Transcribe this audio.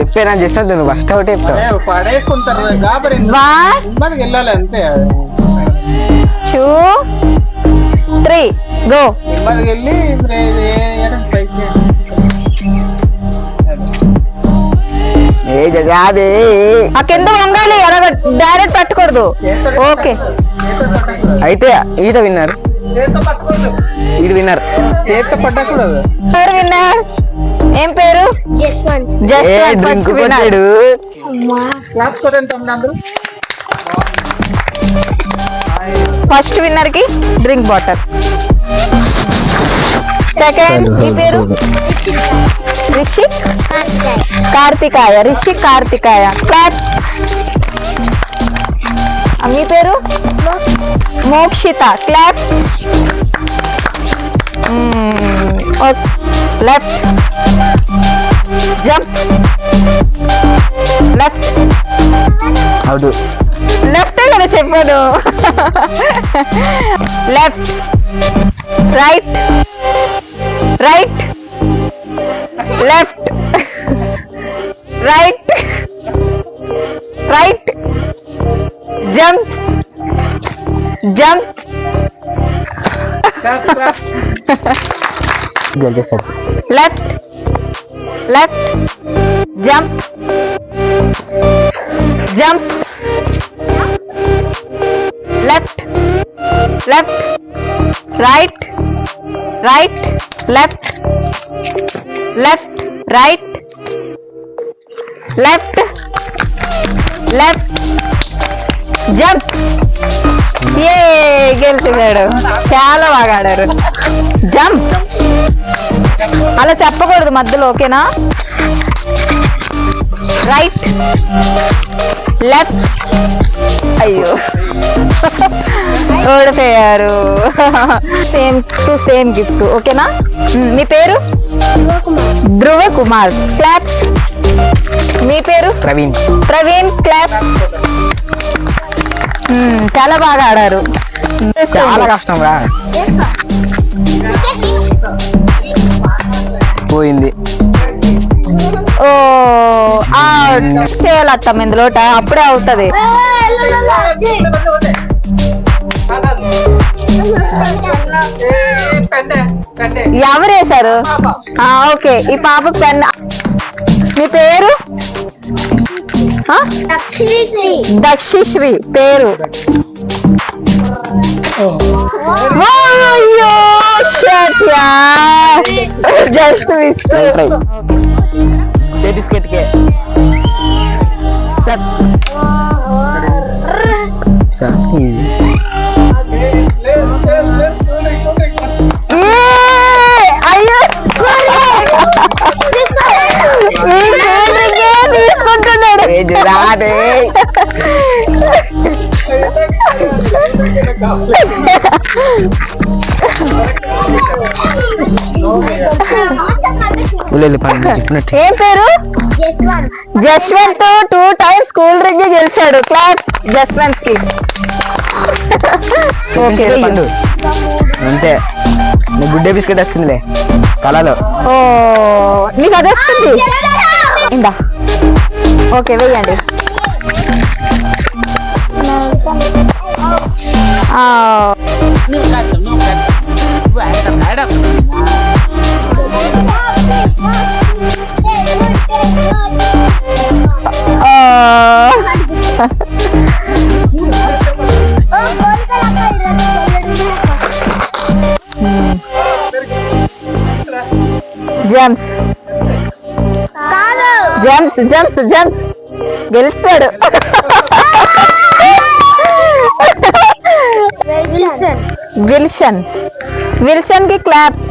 చెప్పేనా? అంతే నువ్వు ఫస్ట్ ఒకటి పడేసుకుంటారు వెళ్ళాలి అంతే. టూ త్రీ గో వెళ్ళి ఏ- ఆ కింద వంగాలి డైరెక్ట్ పెట్టకూడదు. ఓకే. అయితే ఈట విన్నారు. ఈడు విన్నారు. పట్టకూడదు. విన్నర్? ఏం పేరు? కొట్టాడు ఫస్ట్ విన్నర్. కి డ్రింక్ బాటిల్. సెకండ్ మీ పేరు? రిషిక్ కార్తికాయ. రిషిక్ కార్తికాయ. క్లాప్ మీ పేరు? Mokshitha. Clap left. Jump left out left కదా చెప్పాను. Left right right left right right jump jump left left jump jump left left right right left left right left left jump. ఏ గెలిచినాడు. చాలా బాగా ఆడారు. జంప్. అలా చెప్పకూడదు మధ్యలో ఓకేనా? రైట్ లెఫ్ట్ అయ్యో. ఓడిపోయారు. సేమ్ టు సేమ్ గిఫ్ట్ ఓకేనా? మ్, పేరు? ధ్రువ కుమార్. క్లాప్ మీ పేరు? ప్రవీణ్. ప్రవీణ్ క్లాప్ చాలా బాగా ఆడారు. చాలా కష్టం రా పోయింది. ఓ చేయాలత్తాం ఇందులో అప్పుడే అవుతుంది. పెండే పెండే ఎవరు వేశారు? ఆ, ఓకే ఈ పాప పెన్ మీ పేరు? ఆ? దక్షిశ్రీ పేరు. అయ్యో just miss try a biscuit K sir sir ఏ పేరు? Jaswanth two times school ring గెలిచాడు. క్లాస్ జస్వంత్కి ఓకే. అంతే. గుడ్డే బిస్కెట్ వస్తుందిలే కళలో ఓ నీకు అది వస్తుంది? ఇందా. ఓకే వెయ్యండి. ఆ, ఆ. జంప్స్ జంప్స్ జంప్స్ జంప్స్ గెలిచాడు విల్షన్ విల్షన్కి క్లాప్